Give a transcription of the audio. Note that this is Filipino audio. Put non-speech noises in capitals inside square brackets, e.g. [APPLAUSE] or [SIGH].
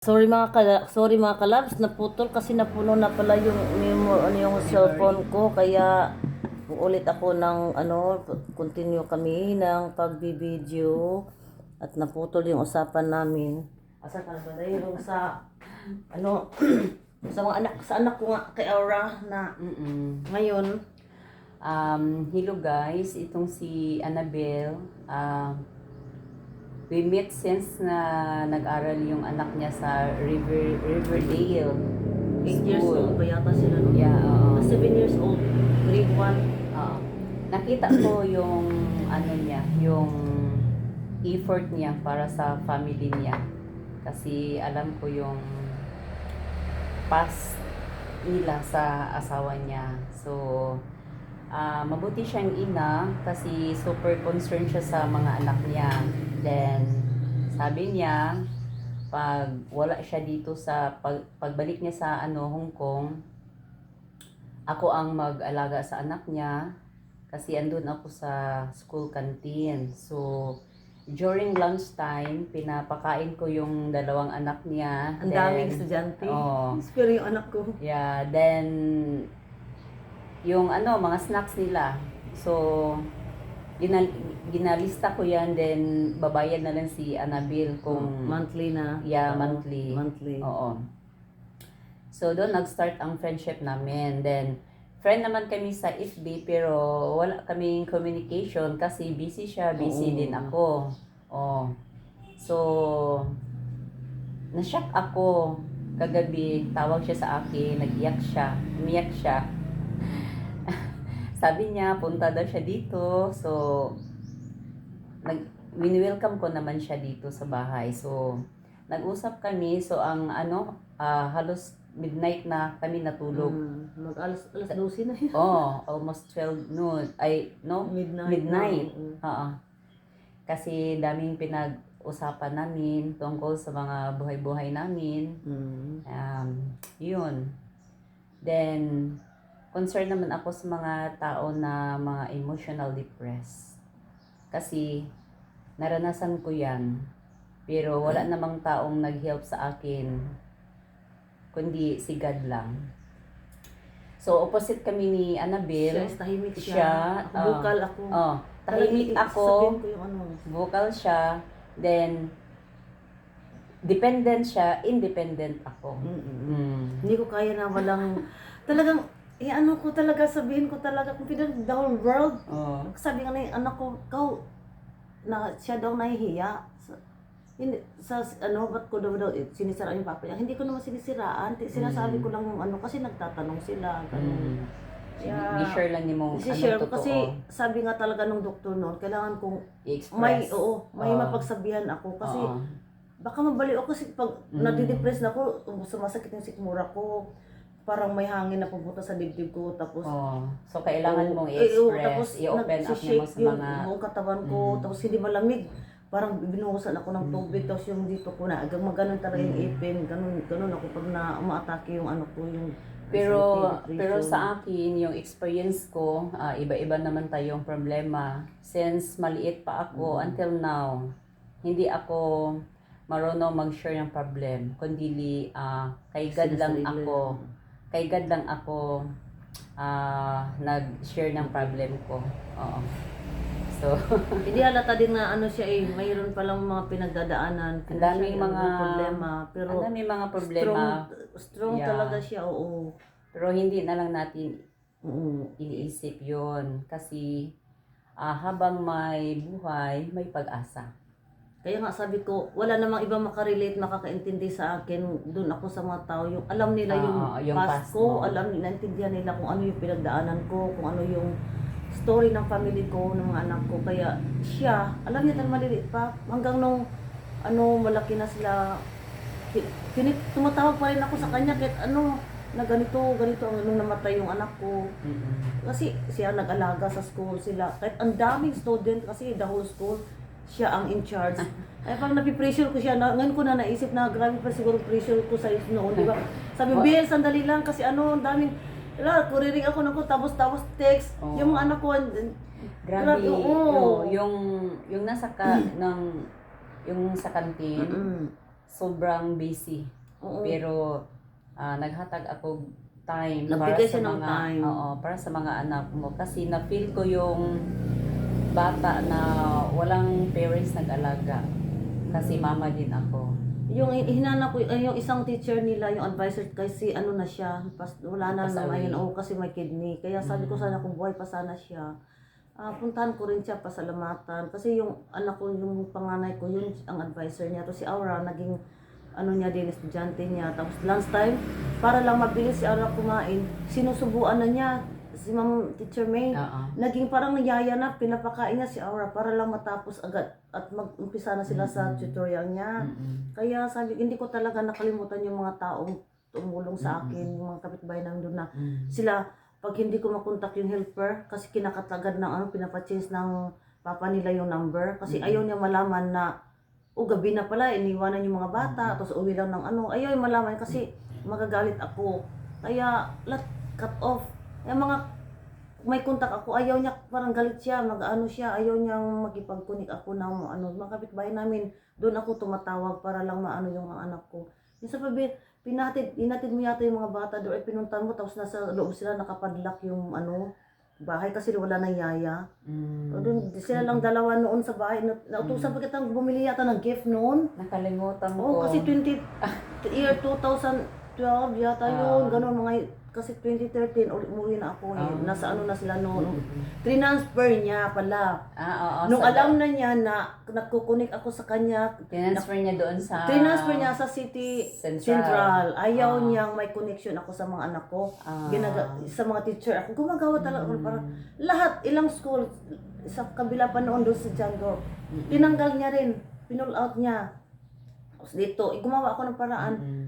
Sorry mga kala, sorry mga kalabs, naputol kasi napuno na pala yung memo, ano yung cellphone ko kaya ulit ako ng ano, continue kami ng pagbibideo at naputol yung usapan namin. Asa ka na ba yung sa ano [CLEARS THROAT] sa mga anak sa anak ko nga kay Aura na Mm-mm. ngayon Um, hello guys, itong si Annabelle. Um, we met since na nag-aral yung anak niya sa River Riverdale 8 years old pa yata sila no? Yeah, oo. 7 years old, grade 1. Oo. nakita ko [COUGHS] yung ano niya, yung effort niya para sa family niya. Kasi alam ko yung past nila sa asawa niya. So, ah mabuti siyang ina kasi super concerned siya sa mga anak niya. Then, sabi niya, pag wala siya dito sa pag, pagbalik niya sa ano Hong Kong, ako ang mag-alaga sa anak niya kasi andun ako sa school canteen. So, during lunchtime, pinapakain ko yung dalawang anak niya. Ang Then, daming estudyante. Pero yung anak ko, Yeah, then yung ano, mga snacks nila. So, ginal ginalista ko yan, then babayad na lang si Annabelle kung monthly na. Yeah, Oo, monthly. Monthly. Oo. So, doon nag-start ang friendship namin. Then, friend naman kami sa FB, pero wala kaming communication kasi busy siya, busy Oo. din ako. Oh. So, na-shock ako kagabi, tawag siya sa akin, nag-iyak siya, umiyak siya. Sabi niya, punta daw siya dito. So, nag win-welcome ko naman siya dito sa bahay. So, nag-usap kami. So, ang ano, ah, halos midnight na kami natulog. Mm, mag alas, alas 12 na yun. Oh, almost 12 noon. Ay, no? Midnight. Midnight. Oo. Kasi daming pinag-usapan namin tungkol sa mga buhay-buhay namin. Mm. Um, yun. Then, concerned naman ako sa mga tao na mga emotional depressed. Kasi, naranasan ko yan. Pero wala namang taong nag-help sa akin, kundi si God lang. So, opposite kami ni Siya, Annabelle. is tahimik siya. Siya, Ako, ah, vocal ako. Oh, tahimik Talagang ako. Ko yung ano. vocal siya, then dependent siya, independent ako. Mm-mm. Mm. Hindi ko kaya na walang, talagang, eh ano ko talaga, sabihin ko talaga, kung pinag the whole world, Oh. sabi nga na yung anak ko, kau, na siya daw nahihiya. Sa, hindi, sa ano, ba't ko daw daw, eh, sinisiraan yung papa niya. Hindi ko naman sinisiraan. Ti- Sinasabi Mm. ko lang yung ano, kasi nagtatanong sila. Ganun. Mm. Yeah. I-share lang ni mo Kasi anong share ko totoo. kasi sabi nga talaga nung doktor noon, kailangan kong I-express. may oo, may Oo. mapagsabihan ako kasi Oo. baka mabaliw ako kasi pag Mm. nadidepress na ako, sumasakit yung sikmura ko. Parang may hangin na pupunta sa dibdib ko tapos Oo. So, kailangan mong Eh, oo, i-express, i-open up mo nagsishake sa yung mga... buong katawan ko, Mm. tapos hindi malamig. Parang binuhusan ako ng tubig, tapos yung dito ko na, hanggang maganon talaga yung Mm. ipin, ganun, ganun ako pag na umaatake yung ano ko, yung Pero, anxiety, pero depression. sa akin, yung experience ko, ah, iba-iba naman tayong problema. Since maliit pa ako, Mm. until now, hindi ako marunong mag-share ng problem. Kundi ah, kay God lang Sinasarili. ako kay God lang ako ah nag-share ng problem ko. Oo. So, [LAUGHS] Hindi halata din na ano siya eh, mayroon palang mga pinagdadaanan. Ang daming mga- problema. Pero ang dami mga problema, strong, strong Yeah. talaga siya, oo. pero hindi na lang natin Oo. iniisip yon kasi ah, habang may buhay, may pag-asa. Kaya nga sabi ko, wala namang iba makarelate, makakaintindi sa akin. Doon ako sa mga tao, yung alam nila yung, Ah, yung past, past ko, mo. alam nila, naintindihan nila kung ano yung pinagdaanan ko, kung ano yung story ng family ko, ng mga anak ko. Kaya siya, alam niya talagang maliliit pa, hanggang nung ano, malaki na sila, kinit, tumatawag pa rin ako sa kanya kahit ano, na ganito, ganito, ang nung namatay yung anak ko. Mm-mm. Kasi siya nag-alaga sa school sila. Kahit ang daming student kasi the whole school, siya ang in charge. [LAUGHS] Ay parang napipressure ko siya. Na, ngayon ko na naisip na grabe pa siguro pressure ko sa noon, di ba? [LAUGHS] Sabi, Wa- Bill, sandali lang kasi ano, ang daming, wala, kuriring ako na ko, tapos tapos text. Oo. Yung mga anak ko, Grabe, oo. yung, yung, yung nasa ka, [CLEARS THROAT] ng, yung sa kantin, Mm-mm. sobrang busy. Oo. Pero ah, naghatag ako time Nagbigay para sa siya ng mga time. oo, para sa mga anak mo kasi na feel ko yung bata na walang parents nag-alaga. Kasi mama din ako. Yung hinana ko, ay, yung isang teacher nila, yung advisor, kasi ano na siya, pas, wala na na Pasawi. ngayon, oh, kasi may kidney. Kaya sabi ko Mm. sana kung buhay pa sana siya, ah, puntahan ko rin siya pasalamatan. Kasi yung anak ko, yung panganay ko, yun ang advisor niya. To si Aura, naging ano niya din, estudyante niya. Tapos lunchtime, para lang mabilis si Aura kumain, sinusubuan na niya si Ma'am Teacher May. Oo. Naging parang niyaya na, pinapakain niya si Aura para lang matapos agad at mag-umpisa na sila sa tutorial niya. Mm-mm. Kaya sabi, hindi ko talaga nakalimutan yung mga taong tumulong sa akin, yung mga kapitbahay namin doon na Mm. sila, pag hindi ko makontak yung helper, kasi kinakatagad ng ano, pinapachange ng papa nila yung number, kasi Mm-mm. ayaw niya malaman na, o gabi na pala, iniwanan yung mga bata, tapos uwi lang ng ano, ayaw yung malaman kasi magagalit ako. Kaya, let cut off. Yung mga may kontak ako, ayaw niya, parang galit siya, mag-ano siya, ayaw niyang makipag-connect ako ng ano, mga kapitbahay namin, doon ako tumatawag para lang maano yung mga anak ko. Yung sa pabi, pinatid, inatid mo yata yung mga bata doon, ay pinuntan mo, tapos nasa loob sila nakapadlock yung ano, bahay kasi wala nang yaya. Mm. O doon, sila lang dalawa noon sa bahay. Na, nautusan pa kitang bumili yata ng gift noon. Nakalimutan ko. Oo, kasi 20, [LAUGHS] year 2012 yata yun. Ah. Ganun mga, kasi 2013, uli- umuwi na ako eh. Ah. Nasa ano na sila noon. Mm-mm. Transfer niya pala. Ah, oo. Nung sa- alam na niya na nagkukunik ako sa kanya, Tinransfer niya doon sa... transfer niya sa City Central. Central. Ayaw Ah. niyang may connection ako sa mga anak ko. Ah. Ginaga, sa mga teacher ako. Gumagawa talaga ako Mm. para lahat, ilang school, sa kabila pa noon doon sa Django. Mm-mm. Tinanggal niya rin. Pinull out niya. Tapos dito, eh, gumawa ako ng paraan. Mm-mm.